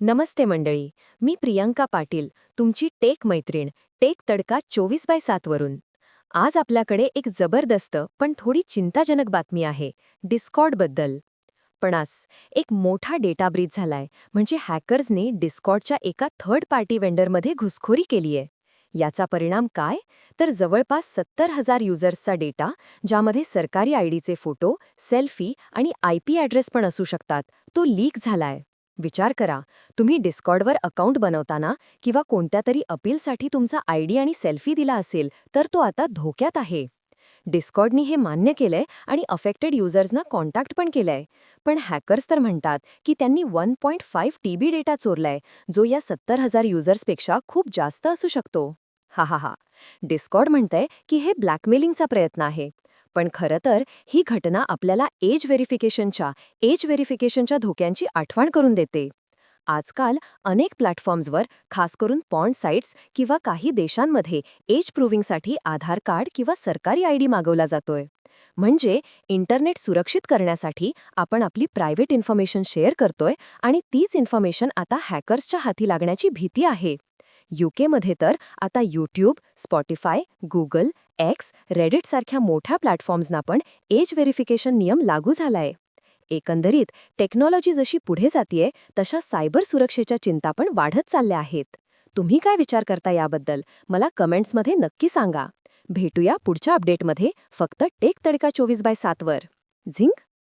नमस्ते मंडळी मी प्रियंका पाटील तुमची टेक मैत्रीण टेक तडका चोवीस बाय सातवरून आज आपल्याकडे एक जबरदस्त पण थोडी चिंताजनक बातमी आहे डिस्कॉर्डबद्दल पण एक मोठा डेटा ब्रीच झालाय म्हणजे हॅकर्सने डिस्कॉर्डच्या एका थर्ड पार्टी वेंडरमध्ये घुसखोरी केलीय. याचा परिणाम काय? तर जवळपास सत्तर हजार युजर्सचा डेटा ज्यामध्ये सरकारी आयडीचे फोटो सेल्फी आणि आय पी ॲड्रेस पण असू शकतात तो लीक झालाय. विचार करा तुम्ही डिस्कॉर्डवर अकाउंट बनवताना किंवा कोणत्या तरी अपीलसाठी तुमचा आयडी आणि सेल्फी दिला असेल तर तो आता धोक्यात आहे. डिस्कॉर्डनी हे मान्य केलंय आणि अफेक्टेड युजर्सना कॉन्टॅक्ट पण केलंय. पण हॅकर्स तर म्हणतात की त्यांनी one point five TB data चोरलाय जो या सत्तर हजार युजर्सपेक्षा खूप जास्त असू शकतो. हा हा हा डिस्कॉर्ड म्हणतंय की हे ब्लॅकमेलिंगचा प्रयत्न आहे. पण खरं तर ही घटना आपल्याला एज व्हेरिफिकेशनच्या एज व्हेरिफिकेशनच्या धोक्यांची आठवण करून देते. आजकाल अनेक प्लॅटफॉर्म्सवर खास करून पॉन्ड साईट्स किंवा काही देशांमध्ये एज प्रूव्हिंगसाठी आधार कार्ड किंवा सरकारी आयडी मागवला जातोय. म्हणजे इंटरनेट सुरक्षित करण्यासाठी आपण आपली प्रायव्हेट इन्फॉर्मेशन शेअर करतोय आणि तीच इन्फॉर्मेशन आता हॅकर्सच्या हाती लागण्याची भीती आहे. यूकेमध्ये तर आता यूट्यूब स्पॉटीफाय गुगल एक्स रेडिटसारख्या मोठ्या प्लॅटफॉर्म्सना पण एज व्हेरिफिकेशन नियम लागू झालाय. एकंदरीत टेक्नॉलॉजी जशी पुढे जातीये तशा सायबर सुरक्षेच्या चिंता पण वाढत चालल्या आहेत. तुम्ही काय विचार करता याबद्दल मला कमेंट्समध्ये नक्की सांगा. भेटूया पुढच्या अपडेटमध्ये फक्त टेक तडका चोवीस बाय सातवर झिंक?